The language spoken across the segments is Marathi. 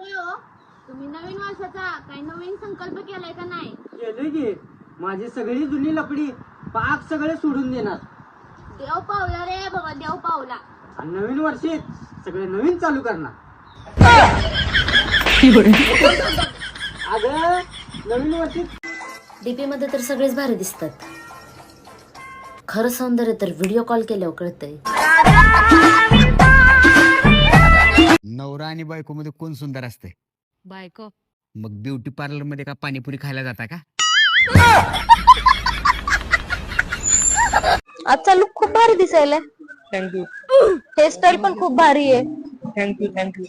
होय हो. तुम्ही नवीन वर्षाचा काही नवीन संकल्प केलाय का नाही? केलोय की. माझी सगळी जुनी लपडी पाक सगळे सोडून देणार. देव पावला रे बाबा देव पावला. आणि नवीन वर्षीत सगळे नवीन चालू करणार. अगं नवीन वर्षीत डीपी मध्ये तर सगळेच भारी दिसतात. खरं सौंदर्य तर व्हिडिओ कॉल केल्यावर कळतंय. नवरा आणि बायको मध्ये कोण सुंदर असते बायको. मग ब्युटी पार्लरमध्ये का पाणीपुरी खायला जाता का? आजचा लुक खूप भारी दिसायला थँक्यू हेअरस्टाईल पण खूप भारी आहे. थँक्यू थँक्यू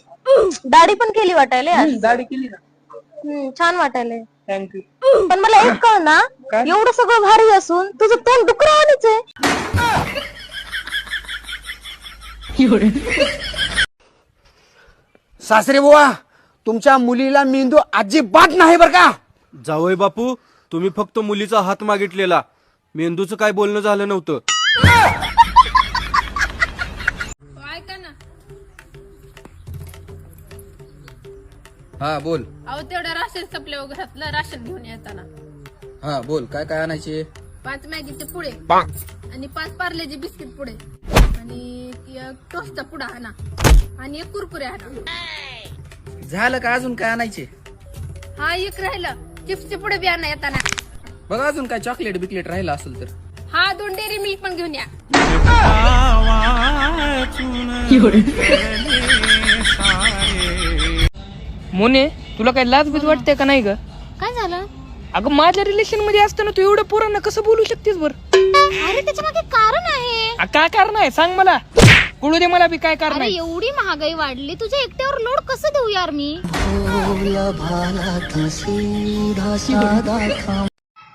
दाढी पण केली वाटायला. दाढी केली ना. हम्म, छान वाटायला थँक्यू पण मला एक कळ ना काय? एवढं सगळं भारी असून तुझं तोंड डुकरावानीच आहे. सासरे बुवा तुमच्या मुलीला मेंदू अजिबात नाही बर का? जावय बापू तुम्ही फक्त मुलीचा हात मागितलेला. मेंदूचं काय बोलणं झालं नव्हतं. ऐका ना. हा बोल. अहो तेवढं राशन संपले घरातलं राशन घेऊन येताना. हा बोल काय काय आणायचे? पाच मॅगीचे पुढे आणि पाच पार्लेचे बिस्किट पुढे आणि एक टोस्टचा पुडा आणा. आणि एक कुरकुरे आणा. झालं का अजून काय आणायचे? हा एक राहिलं. चिप्सचे पुढे बी आणा येताना. बघा अजून काय चॉकलेट बिकलेट राहिलं असेल तर. हा दोन डेअरी मिल्क पण घेऊन या. मोने तुला काय लाज बीज वाटते का नाही ग? काय झालं? अगं माझ्या रिलेशनमध्ये असताना तू एवढं पोरांना कसं बोलू शकतेस बर? अरे त्याच्या काय कारण आहे? सांग मला. कळू दे मला बी काय कारण अरे आहे. एवढी महागाई वाढली तुझ्या एकट्यावर लोड कसं देऊ यार मी?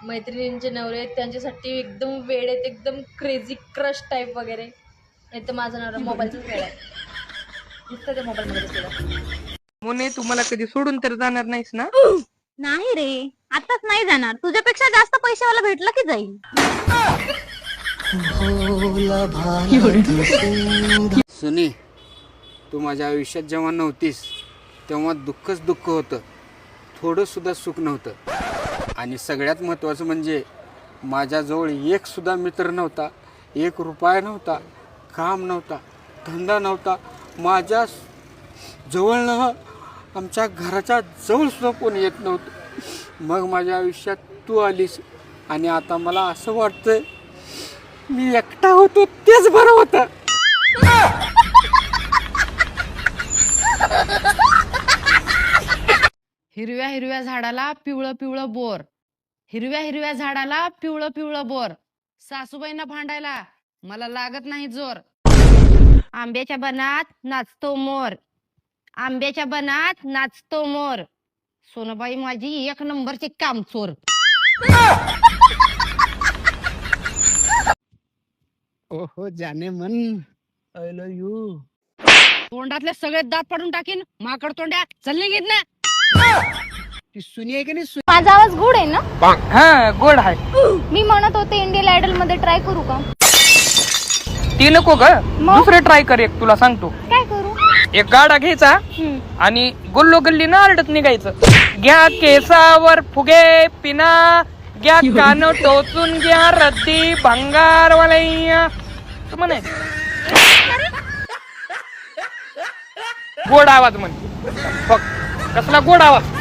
मैत्रिणींचे नवरे आहेत त्यांच्यासाठी एकदम वेळ आहेत एकदम क्रेझी क्रश टाईप वगैरे. नाही तर माझा नवरा मोबाईलचाच वेळ आहे. नुसतं ते मोबाईल मध्ये दिसलेलं. मोने तू मला कधी सोडून तर जाणार नाहीस ना? नाही रे आताच नाही जाणार. तुझ्यापेक्षा जास्त पैशावाला भेटला की जाईल. सुनी तू माझ्या आयुष्यात जेव्हा नव्हतीस तेव्हा दुःखच दुःख होतं. थोडंसुद्धा सुख नव्हतं. आणि सगळ्यात महत्त्वाचं म्हणजे माझ्याजवळ एकसुद्धा मित्र नव्हता एक रुपया नव्हता काम नव्हता धंदा नव्हता. माझ्या जवळ न आमच्या घराच्या जवळसुद्धा कोणी कोण येत नव्हतं. मग माझ्या आयुष्यात तू आलीस आणि आता मला असं वाटतं मी एकटा होतो तेच बरं होतं. हिरव्या हिरव्या झाडाला पिवळं पिवळं बोर. हिरव्या हिरव्या झाडाला पिवळं पिवळं बोर. सासूबाईंना भांडायला मला लागत नाही जोर. आंब्याच्या बनात नाचतो मोर. आंब्याच्या बनात नाचतो मोर. सोनबाई माझी एक नंबरची कामचोर. ओहो जाने मन. आय लव यू तोंडातले सगळे दात पाडून टाकीन माकड तोंड्या चल निघित ना ती सुनी आहे की नाही सुनी? माझा आवाज गुड आहे ना? हा गोड आहे. मी म्हणत होते इंडियन आयडलमध्ये ट्राय करू का? ती नको ग. दुसरे ट्राय कर एक तुला सांगतो. काय करू? एक गाडा घ्यायचा आणि गुल्लो गल्ली ना आरडत निघायचं. घ्या केसावर फुगे पिना घ्या कान टोचून घ्या रद्दी भंगार वालैया. म्हणे. गोड आवाज म्हण. फक्त कसला गोड आवाज.